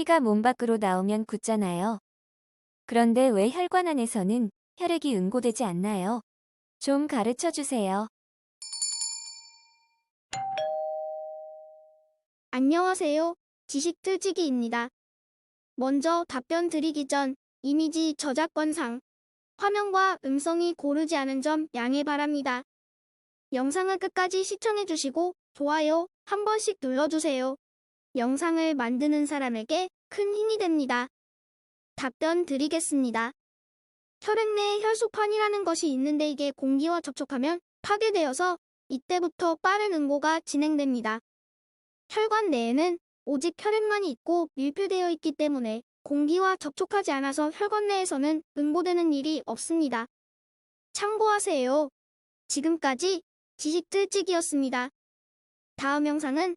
피가 몸 밖으로 나오면 굳잖아요. 그런데 왜 혈관 안에서는 혈액이 응고되지 않나요? 좀 가르쳐 주세요. 안녕하세요. 지식 틀치기입니다. 먼저 답변 드리기 전 이미지 저작권상 화면과 음성이 고르지 않은 점 양해 바랍니다. 영상을 끝까지 시청해 주시고 좋아요 한 번씩 눌러주세요. 영상을 만드는 사람에게 큰 힘이 됩니다. 답변 드리겠습니다. 혈액 내에 혈소판이라는 것이 있는데 이게 공기와 접촉하면 파괴되어서 이때부터 빠른 응고가 진행됩니다. 혈관 내에는 오직 혈액만이 있고 밀폐되어 있기 때문에 공기와 접촉하지 않아서 혈관 내에서는 응고되는 일이 없습니다. 참고하세요. 지금까지 지식틀찍이었습니다. 다음 영상은